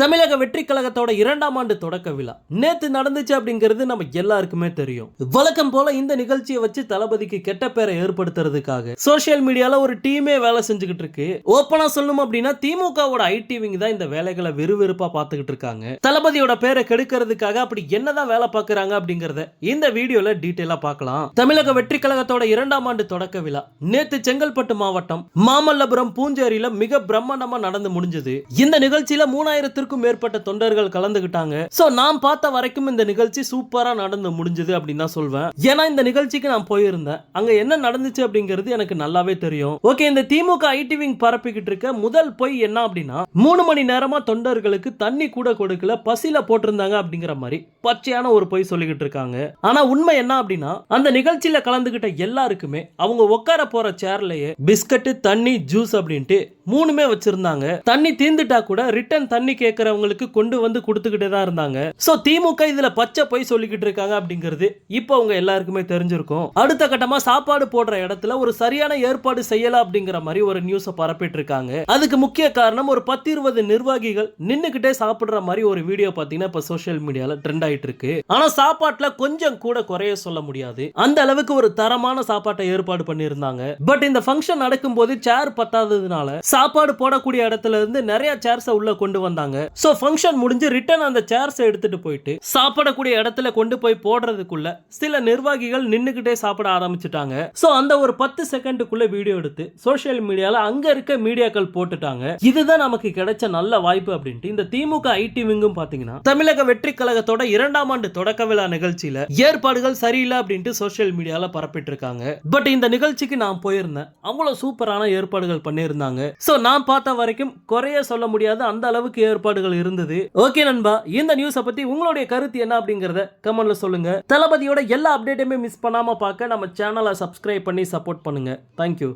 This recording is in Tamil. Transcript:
தமிழக வெற்றி கழகத்தோட இரண்டாம் ஆண்டு தொடக்க விழா. நேத்து நடந்துச்சு அப்படிங்கிறது நம்ம எல்லாருக்குமே தெரியும். வழக்கம் போல இந்த நிகழ்ச்சியை வச்சு தளபதிக்கு கெட்ட பேரை ஏற்படுத்துறதுக்காக சோசியல் மீடியால ஒரு டீமே வேலை செஞ்சுக்கிட்டு இருக்கு. ஓப்பனா சொல்லணும் அப்படின்னா திமுகவோட ஐடி விங் தான் இந்த வேலைகளை விறுவிறுப்பா பார்த்துக்கிட்டு இருக்காங்க. தளபதியோட பேரை கெடுக்கிறதுக்காக அப்படி என்னதான் வேலை பார்க்கறாங்க அப்படிங்கறத இந்த வீடியோல டீட்டெயிலா பார்க்கலாம். தமிழக வெற்றி கழகத்தோட இரண்டாம் ஆண்டு தொடக்க விழா. நேத்து செங்கல்பட்டு மாவட்டம் மாமல்லபுரம் பூஞ்சேரியில மிக பிரம்மாண்டமா நடந்து முடிஞ்சது. இந்த நிகழ்ச்சியில மூணாயிரத்திற்கும் மேற்பட்ட தொண்டர்கள் கலந்துகிட்டாங்க. சோ நான் பார்த்த வரைக்கும் இந்த நிகழ்ச்சி சூப்பரா நடந்து முடிஞ்சது அப்படின்னு தான் சொல்வேன். ஏன்னா இந்த நிகழ்ச்சிக்கு நான் போயிருந்தேன். அங்க என்ன நடந்துச்சு அப்படிங்கிறது எனக்கு நல்லாவே தெரியும். ஓகே இந்த திமுக ஐடி விங் பரப்பிக்கிட்டு இருக்க முதல் பொய் என்ன அப்படின்னா மூணு மணி நேரமா தொண்டர்களுக்கு தண்ணி கூட கொடுக்கல பசியில போட்டிருந்தாங்க அப்படிங்கிற மாதிரி பச்சையான ஒரு பொய் சொல்லிக்கிட்டு இருக்காங்க. ஆனா உண்மை என்ன அப்படின்னா அந்த நிகழ்ச்சியில கலந்துகிட்ட எல்லாருக்குமே அவங்க உட்கார போற சேர்லயே பிஸ்கட் தண்ணி ஜூஸ் அப்படின்ட்டு மூணுமே வச்சிருந்தாங்க. தண்ணி தீந்துட்டா கூட ரிட்டர்ன் தண்ணி கேட்க கேட்கறவங்களுக்கு கொண்டு வந்து கொடுத்துக்கிட்டே தான் இருந்தாங்க. ஸோ திமுக இதுல பச்சை போய் சொல்லிக்கிட்டு இருக்காங்க அப்படிங்கிறது இப்போ அவங்க எல்லாருக்குமே தெரிஞ்சிருக்கும். அடுத்த கட்டமா சாப்பாடு போடுற இடத்துல ஒரு சரியான ஏற்பாடு செய்யலாம் அப்படிங்கிற மாதிரி ஒரு நியூஸை பரப்பிட்டு இருக்காங்க அதுக்கு முக்கிய காரணம் ஒரு பத்து இருபது நிர்வாகிகள் நின்னுக்கிட்டே சாப்பிடுற மாதிரி ஒரு வீடியோ பார்த்தீங்கன்னா இப்போ சோஷியல் மீடியாவில் ட்ரெண்ட் ஆயிட்டு இருக்கு ஆனா சாப்பாட்டில் கொஞ்சம் கூட குறைய சொல்ல முடியாது. அந்த அளவுக்கு ஒரு தரமான சாப்பாட்டை ஏற்பாடு பண்ணியிருந்தாங்க. பட் இந்த ஃபங்க்ஷன் நடக்கும்போது சேர் பத்தாததுனால சாப்பாடு போடக்கூடிய இடத்துல இருந்து நிறைய சேர்ஸை உள்ள கொண்டு வந்தாங்க. ஸோ ஃபங்க்ஷன் முடிஞ்சு ரிட்டர்ன் அந்த சேர்ஸை எடுத்துட்டு போயிட்டு சாப்பிடக்கூடிய இடத்துல கொண்டு போய் போடுறதுக்குள்ள சில நிர்வாகிகள் நின்றுக்கிட்டே சாப்பிட ஆரம்பிச்சுட்டாங்க. ஸோ அந்த ஒரு பத்து செகண்டுக்குள்ள வீடியோ எடுத்து சோஷியல் மீடியால அங்க இருக்க மீடியாக்கள் போட்டுட்டாங்க. இதுதான் நமக்கு கிடைச்ச நல்ல வாய்ப்பு அப்படின்ட்டு இந்த திமுக ஐடி விங்கும் பாத்தீங்கன்னா தமிழக வெற்றி கழகத்தோட இரண்டாம் ஆண்டு தொடக்க விழா நிகழ்ச்சியில ஏற்பாடுகள் சரியில்லை அப்படின்ட்டு சோஷியல் மீடியால பரப்பிட்டு இருக்காங்க பட் இந்த நிகழ்ச்சிக்கு நான் போயிருந்தேன். அவ்வளவு சூப்பரான ஏற்பாடுகள் பண்ணியிருந்தாங்க. சோ நான் பார்த்த வரைக்கும் குறைய சொல்ல முடியாது அந்த அளவுக்கு ஏற்பாடு ஏற்பாடுகள் இருந்தது. ஓகே நண்பா இந்த நியூஸை பத்தி உங்களுடைய கருத்து என்ன அப்படிங்கறத கமெண்ட்ல சொல்லுங்க. தளபதியோட எல்லா அப்டேட்டுமே மிஸ் பண்ணாம பார்க்க நம்ம சேனலை சப்ஸ்கிரைப் பண்ணி சப்போர்ட் பண்ணுங்க. தேங்க்யூ